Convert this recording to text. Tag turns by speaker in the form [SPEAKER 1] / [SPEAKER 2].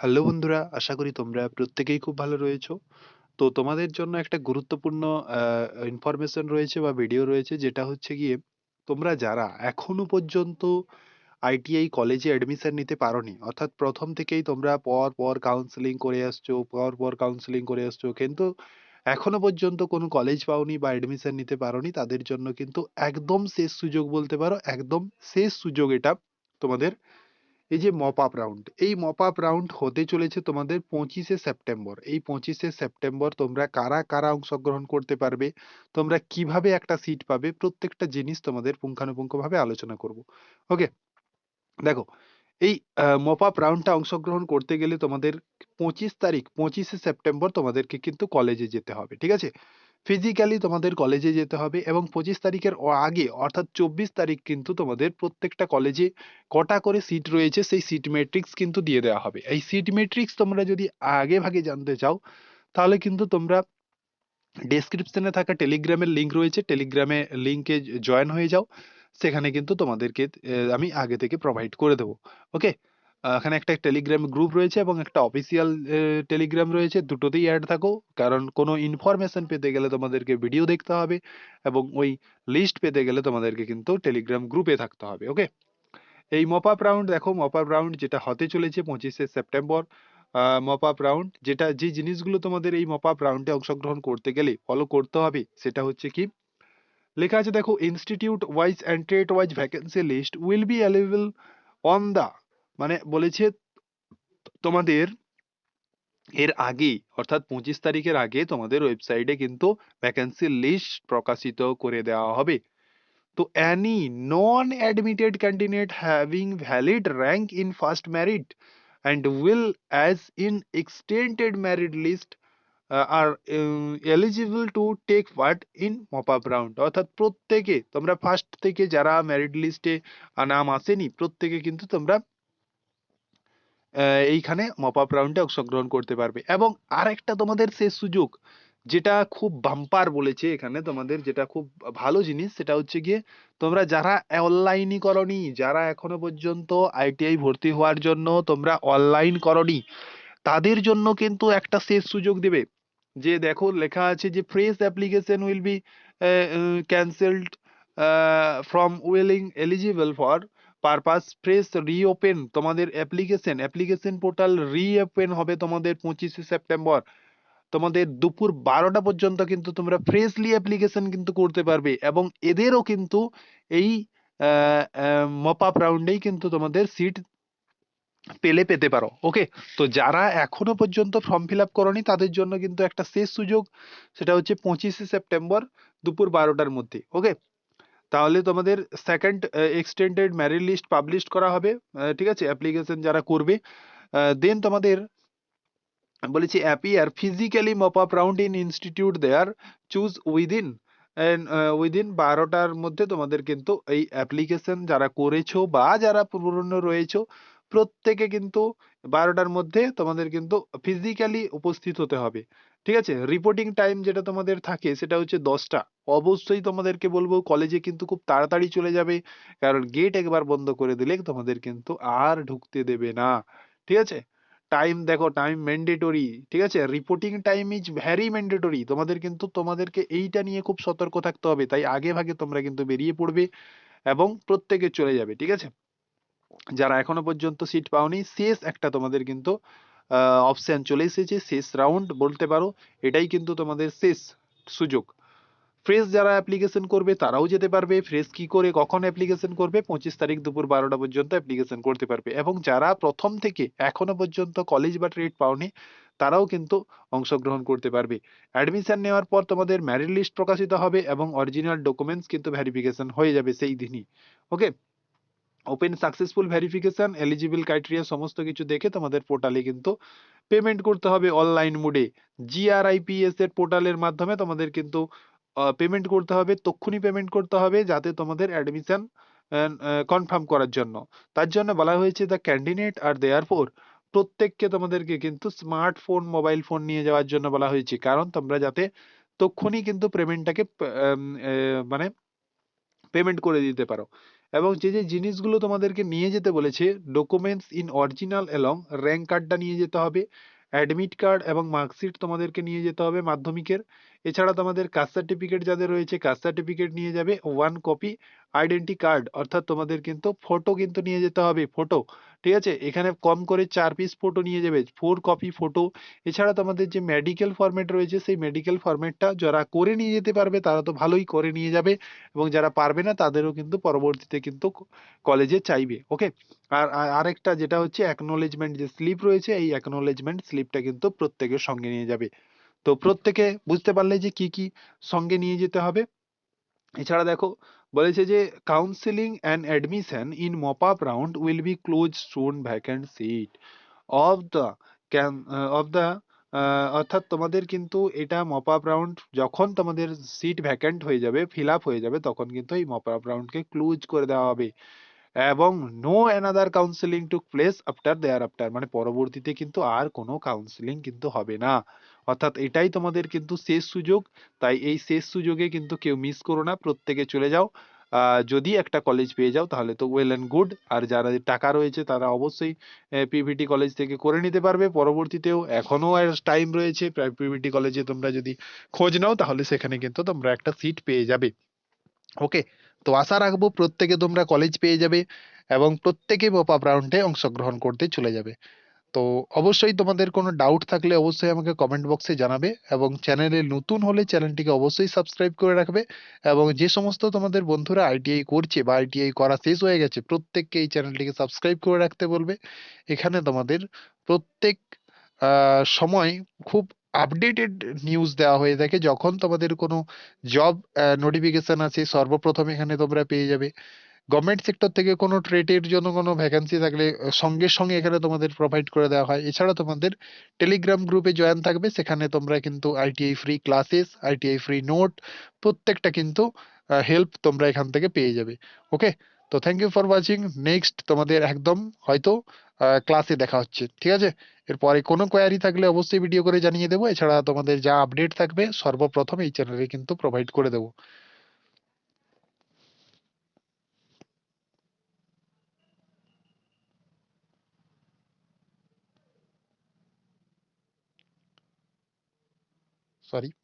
[SPEAKER 1] Hello বন্ধুরা, আশা করি তোমরা প্রত্যেকেই খুব ভালো রয়েছো। তো তোমাদের জন্য একটা গুরুত্বপূর্ণ ইনফরমেশন রয়েছে বা ভিডিও রয়েছে যেটা হচ্ছে গিয়ে তোমরা যারা এখনও পর্যন্ত আইটিআই কলেজে অ্যাডমিশন নিতে পারোনি, অর্থাৎ প্রথম থেকেই তোমরা পর, পর কাউন্সেলিং করে আসছো, পর, পর কাউন্সেলিং করে আসছো কিন্তু এখনও পর্যন্ত কোনো কলেজ পাওনি বা অ্যাডমিশন নিতে পারোনি তাদের জন্য কিন্তু একদম শেষ সুযোগ বলতে পারো। একদম শেষ সুযোগ এটা তোমাদের। এই যে মপ আপ রাউন্ড, এই মপ আপ রাউন্ড হতে চলেছে তোমাদের ২৫শে সেপ্টেম্বর। এই ২৫শে সেপ্টেম্বর তোমরা কারা, কারা অংশগ্রহণ করতে পারবে, তোমরা কীভাবে একটা সিট পাবে প্রত্যেকটা জিনিস তোমাদের পুঙ্খানুপুঙ্খভাবে আলোচনা করব। ওকে? দেখো, এই মপ আপ রাউন্ডটা অংশগ্রহণ করতে গেলে তোমাদের ২৫ তারিখ ২৫শে সেপ্টেম্বর তোমাদেরকে কিন্তু কলেজে যেতে হবে। ঠিক আছে? ফিজিক্যালি তোমাদের কলেজে যেতে হবে এবং ২৫ তারিখের আগে, অর্থাৎ ২৪ তারিখ কিন্তু তোমাদের প্রত্যেকটা কলেজে কটা করে সিট রয়েছে, সেই সিট ম্যাট্রিক্স কিন্তু দিয়ে দেওয়া হবে। এই সিট ম্যাট্রিক্স তোমরা যদি আগে ভাগে জানতে চাও, তাহলে কিন্তু তোমরা ডেসক্রিপশনে থাকা টেলিগ্রামের লিঙ্ক রয়েছে। টেলিগ্রামে লিঙ্কে জয়েন হয়ে যাও। সেখানে কিন্তু তোমাদেরকে আমি আগে থেকে প্রোভাইড করে দেবো ওকে? এখানে একটা টেলিগ্রাম গ্রুপ রয়েছে এবং একটা অফিসিয়াল টেলিগ্রাম রয়েছে। দুটোতেই অ্যাড থাকো। কারণ কোনো ইনফরমেশন পেতে গেলে তোমাদেরকে ভিডিও দেখতে হবে এবং ওই লিস্ট পেতে গেলে তোমাদেরকে কিন্তু টেলিগ্রাম গ্রুপে থাকতে হবে। ওকে? এই মপ আপ রাউন্ড দেখো মপ আপ রাউন্ড যেটা হতে চলেছে ২৫শে সেপ্টেম্বর মপ আপ রাউন্ড যেটা, যে জিনিসগুলো তোমাদের এই মপ আপ রাউন্ডে অংশগ্রহণ করতে গেলে ফলো করতে হবে, সেটা হচ্ছে কি লেখা আছে দেখো institute wise and trade wise vacancy list will be available on the মানে বলেছে তোমাদের এর আগে অর্থাৎ পঁচিশ তারিখের আগে তোমাদের ওয়েবসাইটে কিন্তু ভ্যাকেন্সির লিস্ট প্রকাশিত করে দেওয়া হবে। তো any non admitted candidate having valid rank in first merit and will as in extended merit list are eligible to take part in mop up round অর্থাৎ প্রত্যেকে, তোমরা ফার্স্ট থেকে যারা ম্যারিট লিস্টে নাম আসেনি, প্রত্যেকে কিন্তু তোমরা এইখানে মপ আপ রাউন্ডে অংশগ্রহণ করতে পারবে এবং আরেকটা তোমাদের শেষ সুযোগ যেটা খুব বাম্পার বলেছে এখানে তোমাদের যেটা খুব ভালো জিনিস সেটা হচ্ছে গিয়ে তোমরা যারা অনলাইনই করোনি, যারা এখনও পর্যন্ত আইটিআই ভর্তি হওয়ার জন্য তোমরা অনলাইন করোনি, তাদের জন্য কিন্তু একটা শেষ সুযোগ দেবে। যে দেখো লেখা আছে যে fresh application will be cancelled from willing eligible for purpose fresh reopen তোমাদের অ্যাপ্লিকেশন, অ্যাপ্লিকেশন পোর্টাল রিওপেন হবে তোমাদের ২৫শে সেপ্টেম্বর। তোমাদের দুপুর ১২টা পর্যন্ত কিন্তু তোমরা ফ্রেশলি অ্যাপ্লিকেশন কিন্তু করতে পারবে এবং এদেরও কিন্তু এই মপ রাউন্ডেই কিন্তু তোমাদের সিট পেলে পেতে পারো। ওকে? তো যারা এখনও পর্যন্ত ফর্ম ফিল আপ করোনি তাদের জন্য কিন্তু একটা শেষ সুযোগ সেটা হচ্ছে ২৫শে সেপ্টেম্বর দুপুর ১২টার মধ্যে। ওকে? তাহলে তোমাদের second extended merit list publish করা হবে। ঠিক আছে? অ্যাপ্লিকেশন যারা করবে। দেন তোমাদের বলেছে appear physically mop up round in institute there choose within within ১২টার মধ্যে তোমাদের কিন্তু এই অ্যাপ্লিকেশন যারা করেছ বা যারা পুরনো রয়েছো, প্রত্যেকে কিন্তু ১২টার মধ্যে তোমাদের কিন্তু ফিজিক্যালি উপস্থিত হতে হবে। ঠিক আছে? রিপোর্টিং টাইম যেটা তোমাদের থাকে সেটা হচ্ছে ১০টা। অবশ্যই তোমাদেরকে বলব কলেজে কিন্তু খুব তাড়াতাড়ি চলে যাবে। কারণ গেট একবার বন্ধ করে দিলে তোমাদের কিন্তু আর ঢুকতে দেবে না। ঠিক আছে? টাইম দেখো টাইম ম্যান্ডেটরি। ঠিক আছে? Reporting time is very mandatory. তোমাদের কিন্তু, তোমাদেরকে এইটা নিয়ে খুব সতর্ক থাকতে হবে। তাই আগে ভাগে তোমরা কিন্তু বেরিয়ে পড়বে এবং প্রত্যেকে চলে যাবে। ঠিক আছে? যারা এখনও পর্যন্ত সিট পাওনি, শেষ একটা তোমাদের কিন্তু অপশন চলে এসেছে। শেষ রাউন্ড বলতে পারো। এটাই কিন্তু তোমাদের শেষ সুযোগ। ফ্রেশ যারা অ্যাপ্লিকেশন করবে, তারাও যেতে পারবে। ফ্রেশ কি করে, কখন অ্যাপ্লিকেশন করবে ২৫ তারিখ দুপুর ১২টা পর্যন্ত অ্যাপ্লিকেশন করতে পারবে এবং যারা প্রথম থেকে এখনও পর্যন্ত কলেজ বা ট্রেড পাওনি, তারাও কিন্তু অংশগ্রহণ করতে পারবে। অ্যাডমিশন নেওয়ার পর তোমাদের মেরিট লিস্ট প্রকাশিত হবে এবং অরিজিনাল ডকুমেন্টস কিন্তু ভেরিফিকেশন হয়ে যাবে সেই দিনই। Okay? Open successful verification eligible criteria সমস্ত কিছু দেখে তোমাদের পোর্টালে কিন্তু পেমেন্ট করতে হবে অনলাইন মোডে। জিআরআইপিএস এর পোর্টালের মাধ্যমে তোমাদের কিন্তু পেমেন্ট করতে হবে, তক্ষুনি পেমেন্ট করতে হবে যাতে তোমাদের অ্যাডমিশন কনফার্ম করার জন্য। তার জন্য বলা হয়েছে দ্য ক্যান্ডিডেট আর দেয়ারফোর প্রত্যেককে তোমাদেরকে কিন্তু স্মার্টফোন, মোবাইল ফোন নিয়ে যাওয়ার জন্য বলা হয়েছে। কারণ তোমরা যাতে তক্ষুনি কিন্তু পেমেন্টটাকে মানে পেমেন্ট করে দিতে পারো এবং যে যে জিনিসগুলো তোমাদেরকে নিয়ে যেতে বলেছে documents in original along rank কার্ডটা নিয়ে যেতে হবে অ্যাডমিট কার্ড এবং মার্কশিট তোমাদেরকে নিয়ে যেতে হবে মাধ্যমিকের। এছাড়া তোমাদের কাস্ট সার্টিফিকেট যাদের রয়েছে কাস্ট সার্টিফিকেট নিয়ে যাবে ওয়ান কপি আইডেন্টি কার্ড অর্থাৎ তোমাদের কিন্তু ফটো কিন্তু নিয়ে যেতে হবে ফটো ঠিক আছে? এখানে কম করে চার পিস ফটো নিয়ে যাবে ফোর কপি ফটো এছাড়া তোমাদের যে মেডিকেল ফরম্যাট রয়েছে, সেই মেডিকেল ফরম্যাটটা যারা করে নিয়ে যেতে পারবে, তারা তো ভালোই করে নিয়ে যাবে এবং যারা পারবে না, তাদেরও কিন্তু পরবর্তীতে কিন্তু কলেজে চাইবে ওকে আর- আরেকটা যেটা হচ্ছে অ্যাকনোলেজমেন্ট যে স্লিপ রয়েছে, এই অ্যাকনোলেজমেন্ট স্লিপটা কিন্তু প্রত্যেকের সঙ্গে নিয়ে যাবে। তো প্রত্যেকে বুঝতে পারলে যে কি কি সঙ্গে নিয়ে যেতে হবে। এছাড়া দেখো বলেছে যে counselling and admission in mop up round will be close soon vacant seat of the can of the অর্থাৎ তোমাদের কিন্তু এটা মপ আপ রাউন্ড যখন তোমাদের সিট ভ্যাকেন্ট হয়ে যাবে ফিল আপ হয়ে যাবে, তখন কিন্তু এই মপ আপ রাউন্ডকে ক্লোজ করে দেওয়া হবে এবং no another counselling took place after there after মানে পরবর্তীতে কিন্তু আর কোনো কাউন্সিলিং কিন্তু হবে না। অর্থাৎ এটাই তোমাদের কিন্তু শেষ সুযোগ। তাই এই শেষ সুযোগে কিন্তু কেউ মিস করো না, প্রত্যেকে চলে যাও। যদি একটা কলেজ পেয়ে যাও তাহলে তো ওয়েল অ্যান্ড গুড আর যারা টাকা রয়েছে তারা অবশ্যই পিভিটি কলেজ থেকে করে নিতে পারবে। পরবর্তীতেও এখনও টাইম রয়েছে। পিভিটি কলেজে তোমরা যদি খোঁজ নাও তাহলে সেখানে কিন্তু তোমরা একটা সিট পেয়ে যাবে। ওকে তো আশা রাখব প্রত্যেকে তোমরা কলেজ পেয়ে যাবে এবং প্রত্যেকে পপ আপ রাউন্ডে অংশগ্রহণ করতে চলে যাবে। তো অবশ্যই তোমাদের কোনো ডাউট থাকলে অবশ্যই আমাকে কমেন্ট বক্সে জানাবে এবং চ্যানেলে নতুন হলে চ্যানেলটিকে অবশ্যই সাবস্ক্রাইব করে রাখবে এবং যে সমস্ত তোমাদের বন্ধুরা আইটিআই করছে বা আইটিআই করা শেষ হয়ে গেছে, প্রত্যেককে এই চ্যানেলটিকে সাবস্ক্রাইব করে রাখতে বলবে। এখানে তোমাদের প্রত্যেক সময় খুব আপডেটেড নিউজ দেওয়া হয়ে থাকে। যখন তোমাদের কোনো জব নোটিফিকেশন আছে সর্বপ্রথম এখানে তোমরা পেয়ে যাবে। গভর্নমেন্ট সেক্টর থেকে কোনো ট্রেটের জন্য কোনো ভ্যাকেন্সি থাকলে, সঙ্গে সঙ্গে এখানে তোমাদের প্রোভাইড করে দেওয়া হয়। এছাড়া তোমাদের টেলিগ্রাম গ্রুপে জয়েন থাকবে, সেখানে তোমরা কিন্তু ITI free classes ITI free note প্রত্যেকটা কিন্তু হেল্প তোমরা এখান থেকে পেয়ে যাবে। ওকে তো thank you for watching next তোমাদের একদম হয়তো ক্লাসে দেখা হচ্ছে। ঠিক আছে? এরপরে কোনো কোয়ারি থাকলে অবশ্যই ভিডিও করে জানিয়ে দেবো। এছাড়া তোমাদের যা আপডেট থাকবে, সর্বপ্রথম এই চ্যানেলে কিন্তু প্রোভাইড করে দেবো। sorry.